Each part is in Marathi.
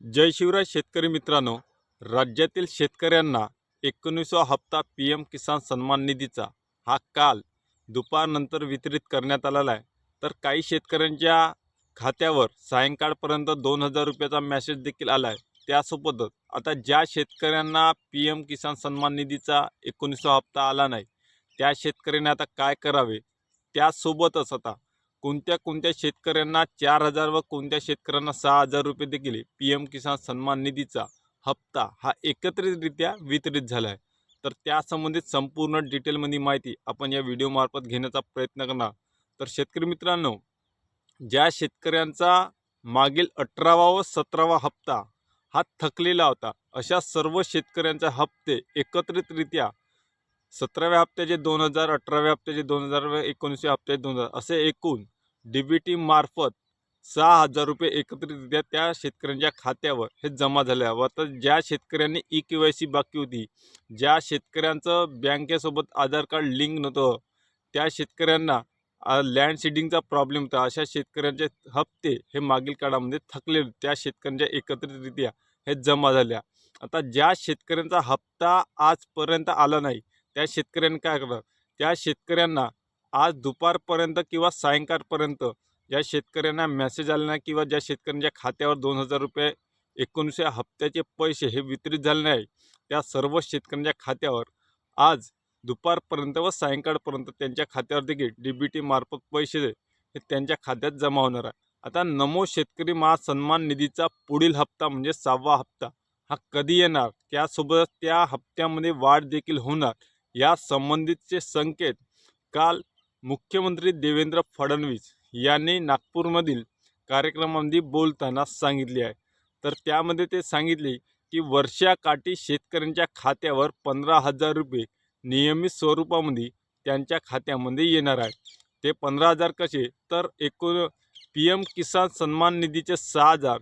जय शिवराय शेतकरी मित्रांनो राज्यातील शेतकऱ्यांना एकोणीसवा हप्ता पी एम किसान सन्मान निधीचा हा काल दुपारनंतर वितरित करण्यात आलेला आहे. तर काही शेतकऱ्यांच्या खात्यावर सायंकाळपर्यंत दोन हजार रुपयाचा मॅसेज देखील आला आहे. त्यासोबतच आता ज्या शेतकऱ्यांना पी एम किसान सन्मान निधीचा एकोणीसवा हप्ता आला नाही त्या शेतकऱ्यांनी आता काय करावे? त्यासोबतच आता कोणत्या कोणत्या शेतकऱ्यांना चार हजार व कोणत्या शेतकऱ्यांना सहा हजार रुपये देखील पी एम किसान सन्मान निधीचा हप्ता हा एकत्रितरित्या वितरित झाला आहे. तर त्यासंबंधित संपूर्ण डिटेलमध्ये माहिती आपण या व्हिडिओमार्फत घेण्याचा प्रयत्न करणार. तर शेतकरी मित्रांनो ज्या शेतकऱ्यांचा मागील अठरावा व सतरावा हप्ता हा थकलेला होता अशा सर्व शेतकऱ्यांचे हप्ते एकत्रितरित्या सतराव्या हप्त्याचे दोन हजार अठराव्या हप्त्याचे दोन हजार व एकोणीसव्या हप्त्याचे दोन हजार असे एकूण डी बी टीमार्फत सहा हजार रुपये एकत्रितरित्या त्या शेतकऱ्यांच्या खात्यावर हे जमा झाले व तर ज्या शेतकऱ्यांनी ई के वाय सी बाकी होती ज्या शेतकऱ्यांचं बँकेसोबत आधार कार्ड लिंक नव्हतं त्या शेतकऱ्यांना लँड सीडिंगचा प्रॉब्लेम होता. अशा शेतकऱ्यांचे हप्ते हे मागील काळामध्ये थकले त्या शेतकऱ्यांच्या एकत्रितरित्या हे जमा झाल्या आता ज्या शेतकऱ्यांचा हप्ता आजपर्यंत आला नाही त्या शेतकऱ्यांनी काय करणार त्या शेतकऱ्यांना आज दुपारपर्यंत किंवा सायंकाळपर्यंत ज्या शेतकऱ्यांना मेसेज आले नाही किंवा ज्या शेतकऱ्यांच्या खात्यावर दोन हजार रुपये एकोणीसव्या हप्त्याचे पैसे हे वितरित झाले नाही त्या सर्व शेतकऱ्यांच्या खात्यावर आज दुपारपर्यंत व सायंकाळपर्यंत त्यांच्या खात्यावर देखील डी बी टी मार्फत पैसे हे त्यांच्या खात्यात जमा होणार आहे. आता नमो शेतकरी महासन्मान निधीचा पुढील हप्ता म्हणजे सहावा हप्ता हा कधी येणार? त्यासोबत त्या हप्त्यामध्ये वाढ देखील होणार. या संबंधितचे संकेत काल मुख्यमंत्री देवेंद्र फडणवीस यांनी नागपूरमधील कार्यक्रमामध्ये बोलताना सांगितले आहे. तर त्यामध्ये ते सांगितले की वर्षाकाठी शेतकऱ्यांच्या खात्यावर पंधरा हजार रुपये नियमित स्वरूपामध्ये त्यांच्या खात्यामध्ये येणार आहे. ते पंधरा हजार कसे? तर एकूण पी एम किसान सन्मान निधीचे सहा हजार.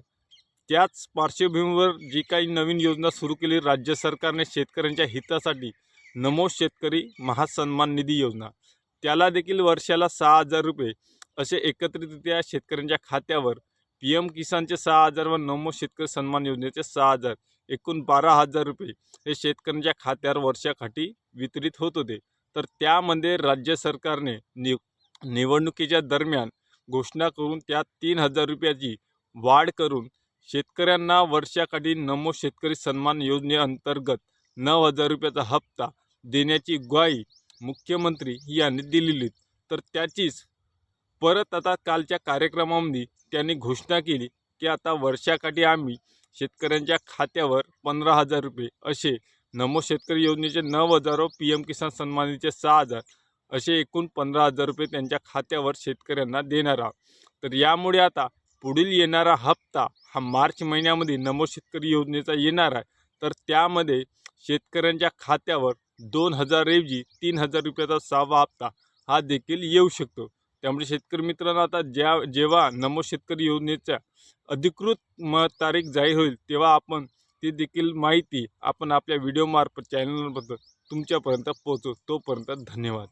त्याच पार्श्वभूमीवर जी काही नवीन योजना सुरू केली राज्य सरकारने शेतकऱ्यांच्या हितासाठी नमो शेतकरी महासन्मान निधी योजना. त्याला देखील वर्षाला सहा हजार रुपये. असे एकत्रितरित्या शेतकऱ्यांच्या खात्यावर पी एम किसानचे सहा हजार व नमो शेतकरी सन्मान योजनेचे सहा हजार एकूण बारा हजार रुपये हे शेतकऱ्यांच्या खात्यावर वर्षाकाठी वितरित होत होते. तर त्यामध्ये राज्य सरकारने नि निवडणुकीच्या दरम्यान घोषणा करून त्यात तीन हजार रुपयाची वाढ करून शेतकऱ्यांना वर्षाकाठी नमो शेतकरी सन्मान योजनेअंतर्गत नऊ हजार रुपयाचा हप्ता देण्याची ग्वाही मुख्यमंत्री यांनी दिलेली तर त्याचीच परत आता कालच्या कार्यक्रमामध्ये त्यांनी घोषणा केली की आता वर्षाकाठी आम्ही शेतकऱ्यांच्या खात्यावर पंधरा हजार रुपये असे नमो शेतकरी योजनेचे नऊ हजार व पी एम किसान सन्मानीचे सहा हजार असे एकूण पंधरा हजार रुपये त्यांच्या खात्यावर शेतकऱ्यांना देणार आहोत. तर यामुळे आता पुढील येणारा हप्ता हा मार्च महिन्यामध्ये नमो शेतकरी योजनेचा येणार आहे. तर त्यामध्ये शेतकऱ्यांच्या खात्यावर दोन हजारऐवजी तीन हजार रुपयाचा सहावा हप्ता हा देखील येऊ शकतो. त्यामुळे शेतकरी मित्रांनो आता ज्या जेव्हा नमो शेतकरी योजनेच्या अधिकृत म तारीख जाहीर होईल तेव्हा आपण ती देखील माहिती आपण आपल्या व्हिडिओमार्फत चॅनलबद्दल तुमच्यापर्यंत पोहोचू तोपर्यंत धन्यवाद.